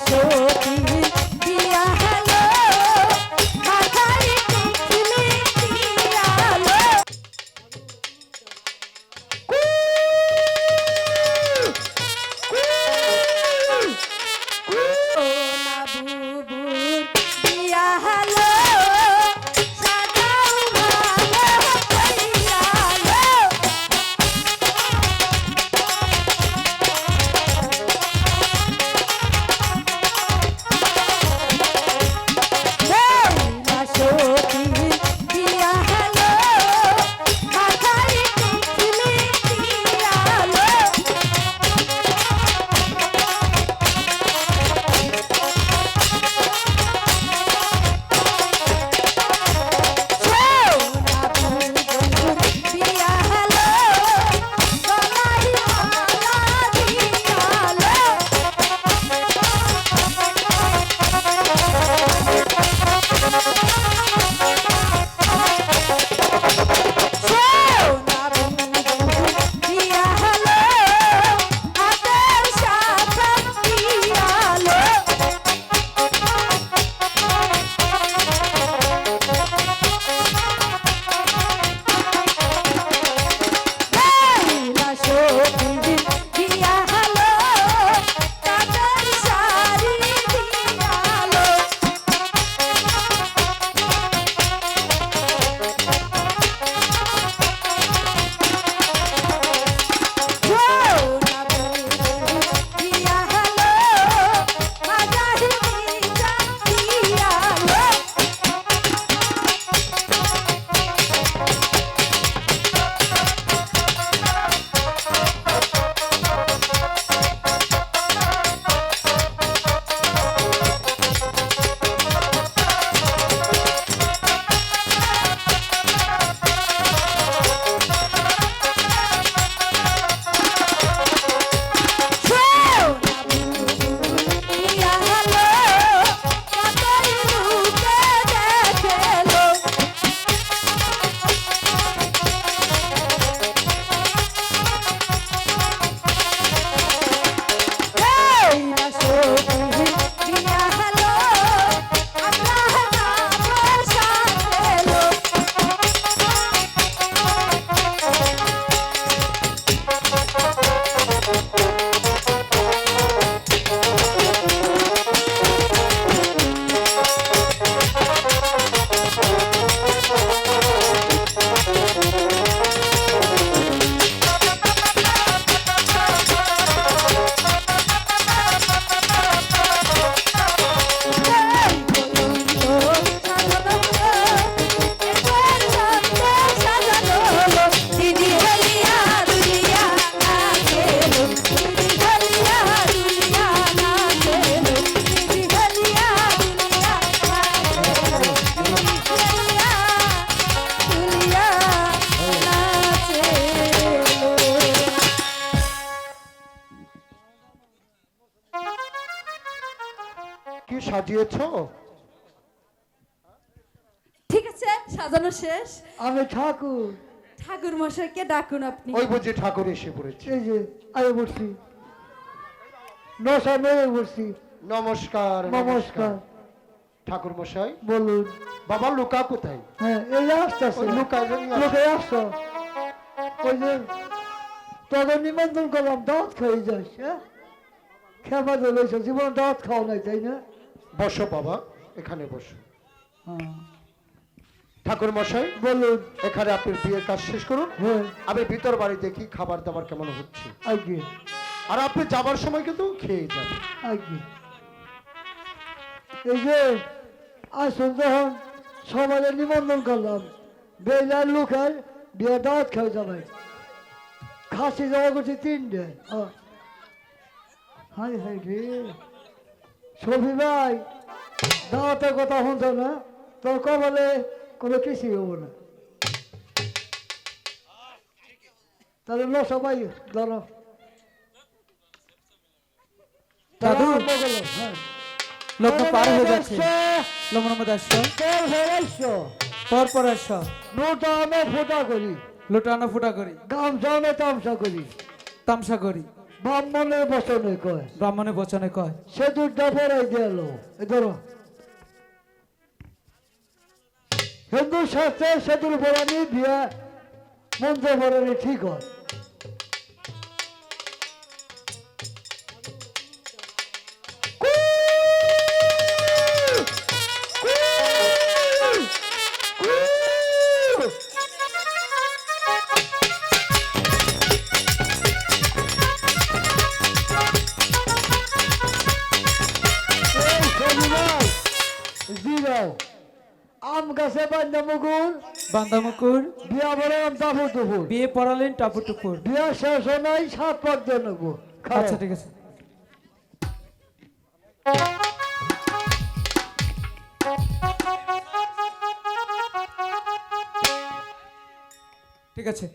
সখী কি সাজিয়েছো? ঠিক আছে সাজানো শেষ। আমি ঠাকুর। ঠাকুর মশাইকে ডাকুন আপনি। ওই বুঝি ঠাকুর এসে পড়েছে। এই যে আগে বসছি নশা মেরে বসছি নমস্কার নমস্কার। ঠাকুর মশাই। বলুন। বাবা লুকা কোথায়? হ্যাঁ এই আসতেছে। ওই লুকা আসে। আসছো ওই যে তোদের নিমন্ত্রণ করলাম দাঁত খেয়ে যাস হ্যাঁ? খেপা দিলেছ জীবন দাঁত খাও নাই তাই না? বসো বাবা এখানে বসো। হ্যাঁ। ঠাকুর মশাই বলুন। এখানে আপনার বিয়ের কাজ শেষ করুন। হ্যাঁ। আমি ভিতর বাড়ি দেখি খাবার দাবার কেমন হচ্ছে। আর আপনি যাবার সময় কিন্তু খেয়ে যাবেন এই যে আসুন যখন সমাজে নিমন্ত্রণ করলাম। বেলার লোকের বিয়ে দাঁত খেয়ে যাবে খাসি জমা করছি তিনটে। হ্যাঁ। হাই হাই রে। সফি ভাই দাওয়াতের কথা শুনছ না? তোর কবলে কোনো কিছুই হব না। তাহলে লো সবাই ধরো। দাদু। করল, হ্যাঁ। লগ্ন পার হয়ে যাচ্ছে। আসছে, লগ্ন মধ্যে আসছো। তেল আসছো। পর পর আসছো। নোটা আমি ফোটা করি। লোটানো ফুটা করি। গামছা আমি তামসা করি। তামসা করি। ব্রাহ্মণের বচনে কয়। ব্রাহ্মণের বচনে কয়। সে দুধটা গেল। ধরো। হিন্দু শাস্ত্রে সেতুর বরানি দিয়া মন্ত্র বরানি ঠিক হয়। আম গাছে বান্ধা মুকুর বান্দামুকুর বিয়া বরাম তাপুর দুপুর। বিয়ে পড়ালেন টাপুর টুপুর বিয়া শেষ হয় সাত পাক দিয়ে নেব। আচ্ছা ঠিক আছে। ঠিক আছে।